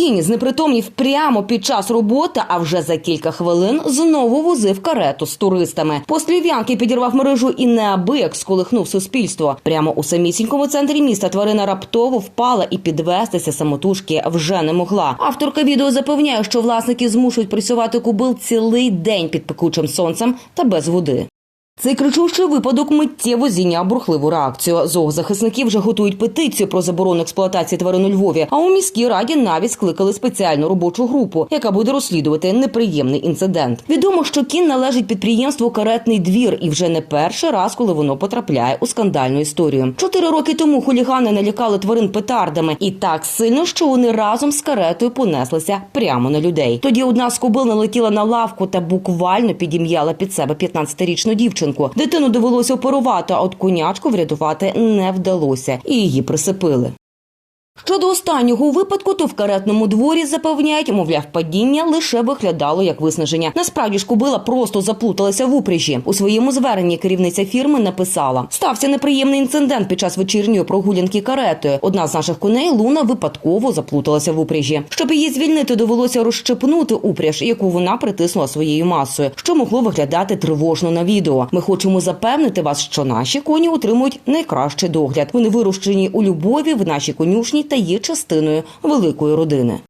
Кінь знепритомнів прямо під час роботи, а вже за кілька хвилин знову возив карету з туристами. Послів'янки підірвав мережу і неабияк сколихнув суспільство. Прямо у самісінькому центрі міста тварина раптово впала і підвестися самотужки вже не могла. Авторка відео запевняє, що власники змушують працювати кубил цілий день під пекучим сонцем та без води. Цей кричущий випадок миттєво зійняв бурхливу реакцію. Зоозахисники вже готують петицію про заборону експлуатації тварин у Львові. А у міській раді навіть скликали спеціальну робочу групу, яка буде розслідувати неприємний інцидент. Відомо, що кін належить підприємству Каретний двір, і вже не перший раз, коли воно потрапляє у скандальну історію. Чотири роки тому хулігани налякали тварин петардами і так сильно, що вони разом з каретою понеслися прямо на людей. Тоді одна з кобил налетіла на лавку та буквально підім'яла під себе 15-річну дівчинку. Дитину довелося оперувати, а от конячку врятувати не вдалося, і її присипили. Щодо останнього випадку, то в каретному дворі запевняють, мовляв, падіння лише виглядало як виснаження. Насправді ж кобила просто заплуталася в упряжі. У своєму зверненні керівниця фірми написала: стався неприємний інцидент під час вечірньої прогулянки каретою. Одна з наших коней Луна випадково заплуталася в упряжі. Щоб її звільнити, довелося розщепнути упряж, яку вона притиснула своєю масою, що могло виглядати тривожно на відео. Ми хочемо запевнити вас, що наші коні отримують найкращий догляд. Вони вирощені у любові в нашій конюшні та є частиною великої родини.